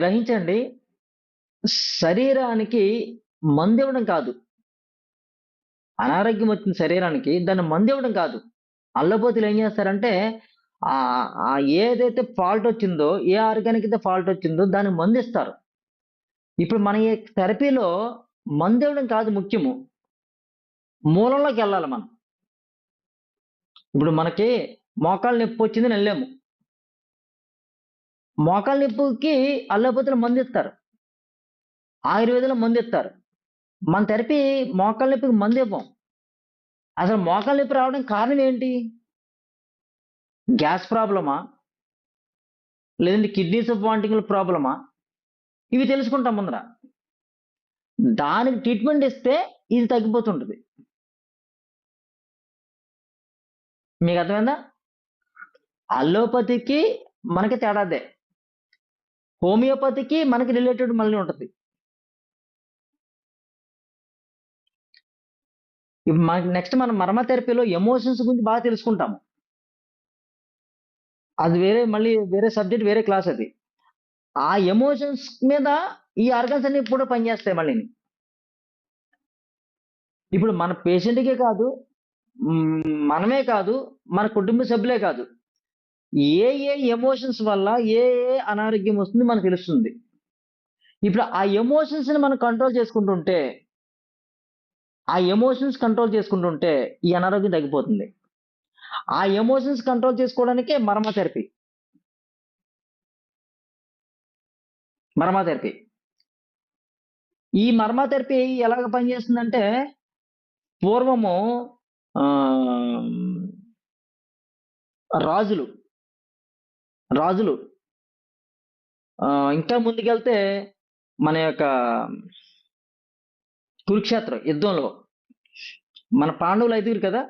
గ్రహించండి శరీరానికి మందు ఇవ్వడం కాదు. అనారోగ్యం వచ్చిన శరీరానికి దాన్ని మందు ఇవ్వడం కాదు. అల్లపోతులు ఏం చేస్తారంటే ఆ ఆ ఏదైతే ఫాల్ట్ వచ్చిందో ఏ ఆర్గానిక్ అయితే ఫాల్ట్ వచ్చిందో దాన్ని మందిస్తారు. ఇప్పుడు మన ఈ థెరపీలో మందు ఇవ్వడం కాదు ముఖ్యము. మూలంలోకి వెళ్ళాలి మనం. ఇప్పుడు మనకి మోకాలు నొప్పి వచ్చింది వెళ్ళాము. మోకాల నొప్పికి అల్లపోతులు మందు ఇస్తారు ఆయుర్వేదంలో మందు ఇస్తారు మన థెరపీ మోకాల నొప్పికి మందు ఇవ్వం అసలు మోకాల నొప్పి రావడం కారణం ఏంటి? గ్యాస్ ప్రాబ్లమా? లేదంటే కిడ్నీస్ వాంటింగ్ల ప్రాబ్లమా? ఇవి తెలుసుకుంటాం ముందర. దానికి ట్రీట్మెంట్ ఇస్తే ఇది తగ్గిపోతుంటుంది. మీకు అర్థమైందా? అల్లోపతికి మనకి తేడాదే. హోమియోపతికి మనకి రిలేటెడ్ మళ్ళీ ఉంటుంది. ఇప్పుడు మనకి నెక్స్ట్ మనం మర్మ థెరపీలో ఎమోషన్స్ గురించి బాగా తెలుసుకుంటాము. అది వేరే మళ్ళీ వేరే సబ్జెక్ట్ వేరే క్లాస్ అది. ఆ ఎమోషన్స్ మీద ఈ ఆర్గన్స్ అన్ని ఇప్పుడు పనిచేస్తాయి మళ్ళీ. ఇప్పుడు మన పేషెంట్కే కాదు మనమే కాదు మన కుటుంబ సభ్యులే కాదు. ఏ ఏ ఎమోషన్స్ వల్ల ఏ ఏ అనారోగ్యం వస్తుంది మనకు తెలుస్తుంది. ఇప్పుడు ఆ ఎమోషన్స్ని మనం కంట్రోల్ చేసుకుంటుంటే ఆ ఎమోషన్స్ కంట్రోల్ చేసుకుంటుంటే ఈ అనారోగ్యం తగ్గిపోతుంది. ఆ ఎమోషన్స్ కంట్రోల్ చేసుకోవడానికే మర్మ థెరపీ మర్మ థెరపీ ఈ మర్మ థెరపీ ఎలాగ పనిచేస్తుందంటే పూర్వము రాజులు రాజులు. ఆ, ఇంకా ముందుకెళ్తే మన యొక్క కురుక్షేత్రం యుద్ధంలో. మన పాండవులు ఐదుగురు కదా?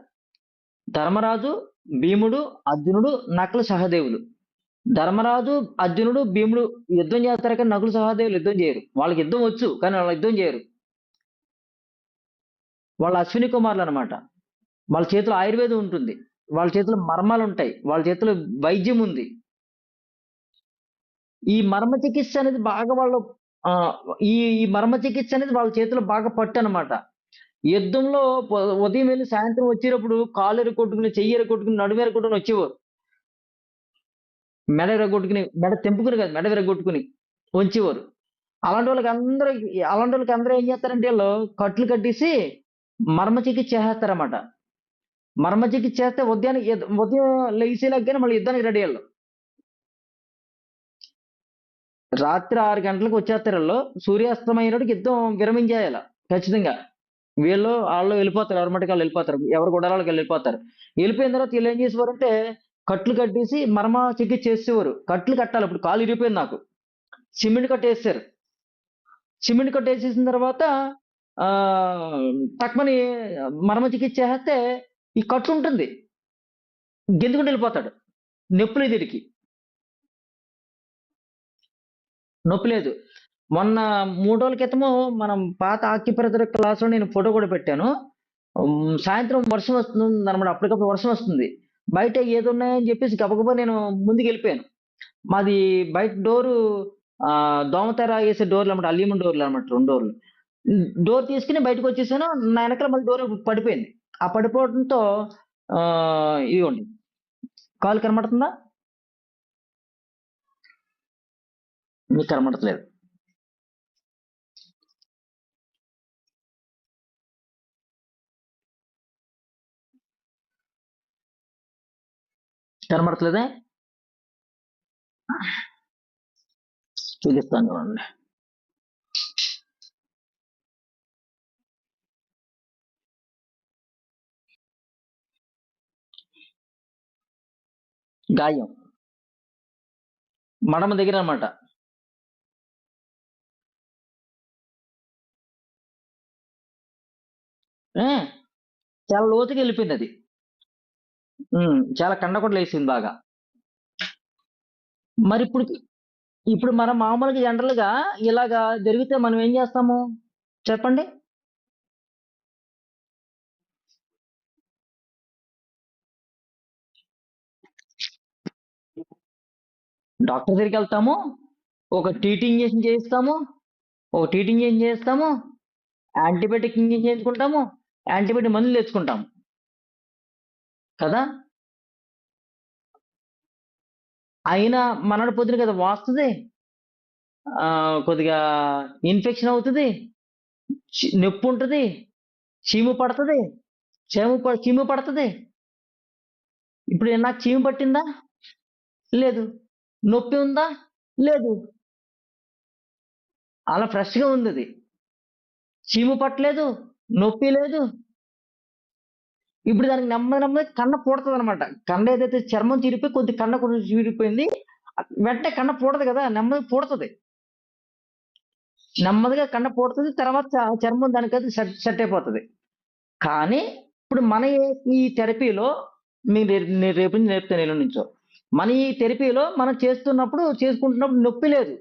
ధర్మరాజు భీముడు అర్జునుడు నకులు సహదేవులు. ధర్మరాజు అర్జునుడు భీముడు యుద్ధం చేస్తారు కానీ నకులు సహదేవులు యుద్ధం చేయరు. వాళ్ళకి యుద్ధం వచ్చు కానీ వాళ్ళు యుద్ధం చేయరు. వాళ్ళ అశ్విని కుమారులు అనమాట వాళ్ళ చేతిలో ఆయుర్వేదం ఉంటుంది. వాళ్ళ చేతిలో మర్మాలు ఉంటాయి. వాళ్ళ చేతిలో వైద్యం ఉంది. ఈ మర్మ చికిత్స అనేది బాగా వాళ్ళు ఈ ఈ మర్మ చికిత్స అనేది వాళ్ళ చేతిలో బాగా పట్టు అనమాట యుద్ధంలో ఉదయం వెళ్ళి సాయంత్రం వచ్చేటప్పుడు కాలు ఎరగొట్టుకుని చెయ్యి ఎరగొట్టుకుని నడుము ఎరగొట్టుకుని వచ్చేవారు మెడ ఎరగొట్టుకుని మెడ తెంపుకుని కాదు మెడ విరగొట్టుకుని వంచేవారు. అలాంటి వాళ్ళకి అందరూ అలాంటి వాళ్ళకి అందరూ ఏం చేస్తారంటే వీళ్ళు కట్లు కట్టేసి మర్మ చికిత్స చేసేస్తారన్నమాట మర్మ చికిత్స చేస్తే ఉదయానికి ఉదయం లేచేలాగానే మళ్ళీ యుద్ధానికి రెడీ వాళ్ళు. రాత్రి ఆరు గంటలకు వచ్చేస్తారు వీళ్ళు సూర్యాస్తమయ్యేటికి యుద్ధం విరమించేయాల ఖచ్చితంగా. వీళ్ళు వాళ్ళు వెళ్ళిపోతారు ఎవరి మటుకు వాళ్ళు వెళ్ళిపోతారు ఎవరు కూడా వాళ్ళకి వెళ్ళిపోతారు. వెళ్ళిపోయిన తర్వాత వీళ్ళు ఏం చేసేవారంటే కట్లు కట్టేసి మర్మ చికిత్స చేసేవారు. కట్లు కట్టాలి ఇప్పుడు కాలు ఇరిగిపోయింది నాకు. సిమెంట్ కట్టేసారు సిమెంట్ కట్టేసేసిన తర్వాత తక్కువని మర్మ చికిత్స చేస్తే ఈ కట్టు ఉంటుంది. గెంతుకుంటూ వెళ్ళిపోతాడు. నొప్పులు దీనికి నొప్పి లేదు. మొన్న మూడు రోజుల క్రితము మనం పాత ఆక్యుప్రెజర్ క్లాస్లో నేను ఫోటో కూడా పెట్టాను. సాయంత్రం వర్షం వస్తుంది అనమాట అప్పటికప్పుడు వర్షం వస్తుంది. బయట ఏది ఉన్నాయని చెప్పేసి గబగబా నేను ముందుకు వెళ్ళిపోయాను. మాది బయట డోరు ఆ, దోమతెర వేసే డోర్లు అనమాట అల్యూమినియం డోర్లు అనమాట రెండు డోర్లు. డోర్ తీసుకుని బయటకు వచ్చేసాను. నా వెనకాల మళ్ళీ డోర్ పడిపోయింది. ఆ పడిపోవడంతో ఇదిగోండి. కాలు కనబడుతుందా? మీకు కనబడట్లేదు కనబడట్లేదే చూపిస్తాను చూడండి. గాయం. మడమ దగ్గర అన్నమాట. చాలా లోతుకి వెళ్ళిపోయింది అది. చాలా కండకొండలు వేసింది బాగా. మరి ఇప్పుడు ఇప్పుడు మనం మామూలుగా జనరల్గా ఇలాగా జరిగితే మనం ఏం చేస్తాము? చెప్పండి. డాక్టర్ దగ్గరికి వెళ్తాము ఒక టీటింగ్ ఇంజెక్షన్ చేయిస్తాము ఒక టీటింగ్ ఇంజెక్షన్ చేస్తాము యాంటీబయాటిక్ ఇంజెక్షన్ చేయించుకుంటాము యాంటీబయాటిక్ మందులు తెచ్చుకుంటాం కదా? అయినా మనడు పొద్దున కదా వాస్తుంది? కొద్దిగా ఇన్ఫెక్షన్ అవుతుంది చి- నొప్పి ఉంటుంది చీము పడుతుంది చీము చీము పడుతుంది. ఇప్పుడు నాకు చీము పట్టిందా? లేదు. నొప్పి ఉందా? లేదు. అలా ఫ్రెష్గా ఉంది అది చీము పట్టలేదు నొప్పి లేదు. ఇప్పుడు దానికి నెమ్మది నెమ్మది కన్న పూడుతుంది అనమాట కన్న ఏదైతే చర్మం చిరిపోయి కొద్ది కన్న కొంచెం చీరిపోయింది వెంటనే కన్న పూడదు కదా నెమ్మది పూడుతుంది. నెమ్మదిగా కన్న పూడుతుంది తర్వాత చ- చర్మం దానికైతే సెట్ సెట్ అయిపోతుంది. కానీ ఇప్పుడు మన ఈ థెరపీలో మీరు నేను రేపు నుంచి నేర్పుతాను నేను నుంచో. మన ఈ థెరపీలో మనం చేస్తున్నప్పుడు చేసుకుంటున్నప్పుడు నొప్పి లేదు.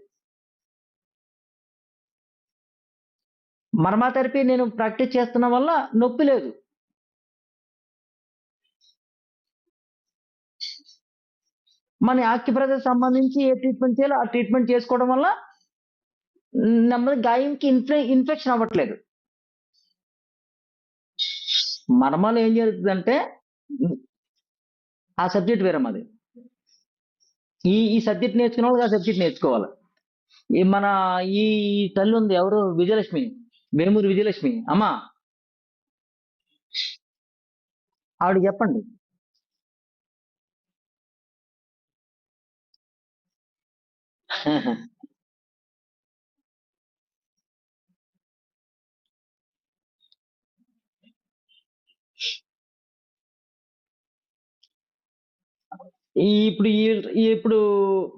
మర్మాథెరపీ నేను ప్రాక్టీస్ చేస్తున్న వల్ల నొప్పి లేదు. మన ఆక్యుప్రెషర్ సంబంధించి ఏ ట్రీట్మెంట్ చేయాలో ఆ ట్రీట్మెంట్ చేసుకోవడం వల్ల నెమ్మది గాయంకి ఇన్ఫె ఇన్ఫెక్షన్ అవ్వట్లేదు. మర్మాలు ఏం జరుగుతుందంటే ఆ సబ్జెక్ట్ వేరే మాది. ఈ ఈ సబ్జెక్ట్ నేర్చుకున్న వాళ్ళు ఆ సబ్జెక్ట్ నేర్చుకోవాలి. ఈ మన ఈ తల్లి ఉంది ఎవరు? విజయలక్ష్మి. వేమూరి విజయలక్ష్మి. అమ్మా. ఆవిడ చెప్పండి. ఈ ఇప్పుడు ఈ- ఇప్పుడు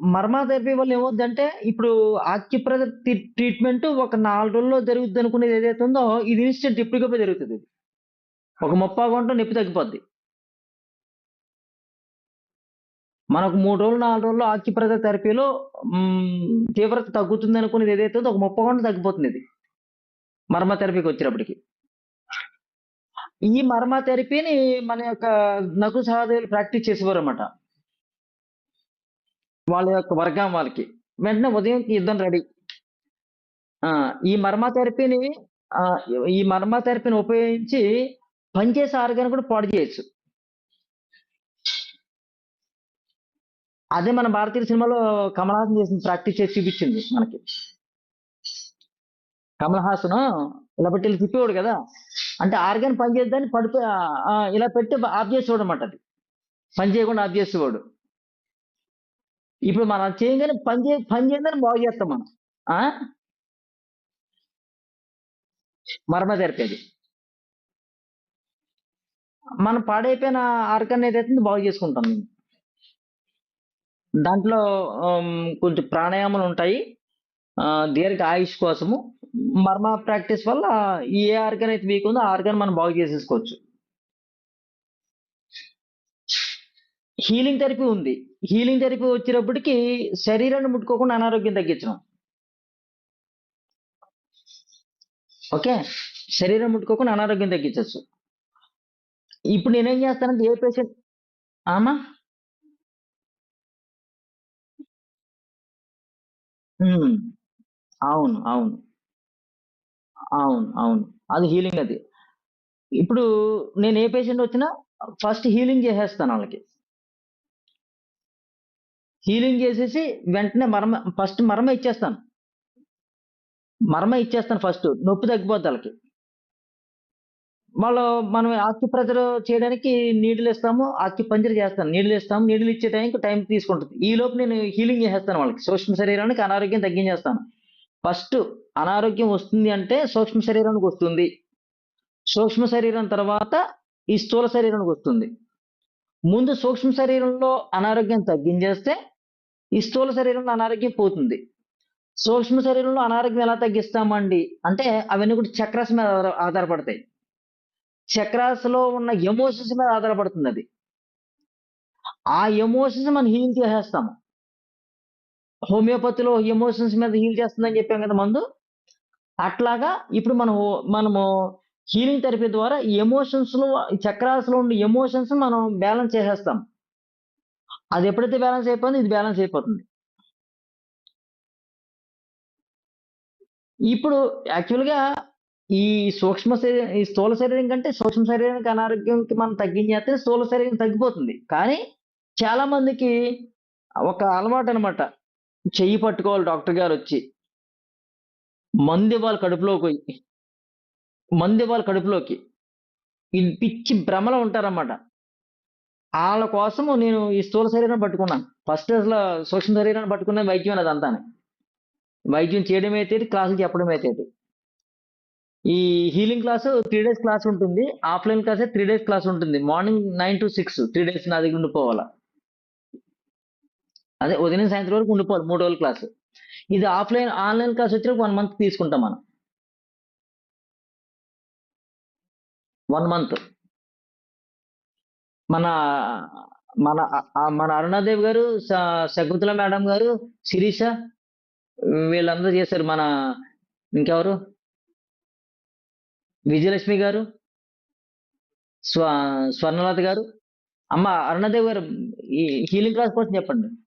మర్మా థెరపీ వల్ల ఏమవుద్దంటే ఇప్పుడు ఆక్యుప్రెషర్ ట్రీట్మెంట్ ఒక నాలుగు రోజుల్లో జరుగుద్ది అనుకునేది ఏదైతే ఉందో ఇది ఇన్స్టెంట్ ఇప్పటికప్పుడు జరుగుతుంది. ఒక ముప్పై గంట నొప్పి తగ్గిపోద్ది. మనకు మూడు రోజులు నాలుగు రోజుల్లో ఆక్యుప్రెషర్ థెరపీలో తీవ్రత తగ్గుతుంది అనుకునేది ఏదైతే ఉందో ఒక ముప్పై గంట తగ్గిపోతుంది ఇది మర్మ థెరపీకి వచ్చేటప్పటికి ఈ మర్మ థెరపీని మన యొక్క నకు సహదేవులు ప్రాక్టీస్ చేసేవారు అన్నమాట వాళ్ళ యొక్క వర్గం వాళ్ళకి. వెంటనే ఉదయం యుద్ధం రెడీ. ఈ మర్మ థెరపీని ఈ మర్మ థెరపీని ఉపయోగించి పనిచేసే ఆరోగ్యాన్ని కూడా పాడు చేయొచ్చు. అదే మన భారతీయ సినిమాలో కమల్ హాసన్ చేసిన ప్రాక్టీస్ చేసి చూపించింది మనకి. కమల్ హాసన్ ఇలా పెట్టి ఇలా తిప్పేవాడు కదా. అంటే ఆర్గాన్ పని చేద్దాన్ని పడిపో ఇలా పెట్టి ఆఫ్ చేసేవాడు అనమాట అది. పని చేయకుండా ఆఫ్ చేసేవాడు. ఇప్పుడు మనం చేయగానే పని చే పని చేయగానే బాగు చేస్తాం మనం. ఆ? మర్మ థెరపీ అది మనం పాడైపోయిన ఆర్గాన్ ఏదైతే బాగు చేసుకుంటాం దాంట్లో కొంచెం ప్రాణాయామాలు ఉంటాయి. దీర్ఘ ఆయుష్ కోసము. మర్మ ప్రాక్టీస్ వల్ల ఏ ఆర్గాన్ అయితే వీక్ ఉందో ఆ ఆర్గాన్ మనం బాగు చేసేసుకోవచ్చు. హీలింగ్ థెరపీ ఉంది. హీలింగ్ థెరపీ వచ్చేటప్పటికి శరీరాన్ని ముట్టుకోకుండా అనారోగ్యం తగ్గించడం. ఓకే? శరీరం ముట్టుకోకుండా అనారోగ్యం తగ్గించవచ్చు ఇప్పుడు నేనేం చేస్తానంటే ఏ పేషెంట్ ఆమా అవును అవును. అవును అవును. అది హీలింగ్ అది. ఇప్పుడు నేను ఏ పేషెంట్ వచ్చినా ఫస్ట్ హీలింగ్ చేసేస్తాను వాళ్ళకి. హీలింగ్ చేసేసి వెంటనే మరమ ఫస్ట్ మరమ ఇచ్చేస్తాను. మరమ ఇచ్చేస్తాను ఫస్ట్. నొప్పి తగ్గిపోద్ది వాళ్ళకి. వాళ్ళు మనం ఆక్యుప్రెజర్ చేయడానికి నీడిల్ ఇస్తాము ఆక్యుపంచర్ చేస్తాను. నీళ్ళు ఇస్తాము నీళ్ళు ఇచ్చే టైంకి టైం తీసుకుంటుంది. ఈ లోపు నేను హీలింగ్ చేసేస్తాను వాళ్ళకి. సూక్ష్మ శరీరానికి అనారోగ్యం తగ్గించేస్తాను. ఫస్ట్ అనారోగ్యం వస్తుంది అంటే సూక్ష్మ శరీరానికి వస్తుంది. సూక్ష్మ శరీరం తర్వాత ఈ స్థూల శరీరానికి వస్తుంది. ముందు సూక్ష్మ శరీరంలో అనారోగ్యం తగ్గించేస్తే ఈ స్థూల శరీరంలో అనారోగ్యం పోతుంది. సూక్ష్మ శరీరంలో అనారోగ్యం ఎలా తగ్గిస్తామండి? అంటే అవన్నీ కూడా చక్రాస్ మీద ఆధారపడతాయి. చక్రాస్లో ఉన్న ఎమోషన్స్ మీద ఆధారపడుతుంది అది. ఆ ఎమోషన్స్ మనం హీల్ చేసేస్తాము. హోమియోపతిలో ఎమోషన్స్ మీద హీల్ చేస్తుందని చెప్పాం కదా మందు? అట్లాగా ఇప్పుడు మనం మనము హీలింగ్ థెరపీ ద్వారా ఎమోషన్స్లో ఎమోషన్స్లో ఉన్న ఎమోషన్స్ మనం బ్యాలెన్స్ చేసేస్తాం. అది ఎప్పుడైతే బ్యాలెన్స్ అయిపోయిందో ఇది బ్యాలెన్స్ అయిపోతుంది ఇప్పుడు యాక్చువల్‌గా ఈ సూక్ష్మ శరీరం ఈ స్థూల శరీరం కంటే సూక్ష్మ శరీరానికి అనారోగ్యంకి మనం తగ్గించేస్తే స్థూల శరీరం తగ్గిపోతుంది. కానీ చాలా మందికి ఒక అలవాటనమాట. చెయ్యి పట్టుకోవాలి డాక్టర్ గారు వచ్చి మంది వాళ్ళ కడుపులోకి. మంది వాళ్ళ కడుపులోకి. ఇది పిచ్చి భ్రమలో ఉంటారన్నమాట. వాళ్ళ కోసము నేను ఈ స్థూల శరీరాన్ని పట్టుకున్నాను. ఫస్ట్ అసలు సూక్ష్మ శరీరాన్ని పట్టుకునే వైద్యం అదంతాను. వైద్యం చేయడం అయితేటి, క్లాసులు చెప్పడం అయితేటి. ఈ healing class three days class ఉంటుంది. ఆఫ్‌లైన్ క్లాసే త్రీ డేస్ క్లాస్ ఉంటుంది. మార్నింగ్ 9-6 3 డేస్ నా దగ్గర ఉండిపోవాలా అదే ఉదయం, సాయంత్రం వరకు ఉండిపోవాలి మూడు రోజుల క్లాసు. ఇది ఆఫ్‌లైన్ ఆన్‌లైన్ క్లాస్ వచ్చి వన్ మంత్ తీసుకుంటాం మనం. One month. మన మన మన అరుణాదేవ్ గారు, శకుంతల మేడం గారు, శిరీష వీళ్ళందరూ చేశారు. మన ఇంకెవరు? విజయలక్ష్మి గారు. స్వ స్వర్ణలత గారు. అమ్మ అరుణాదేవి గారు ఈ హీలింగ్ క్లాస్ కోసం చెప్పండి.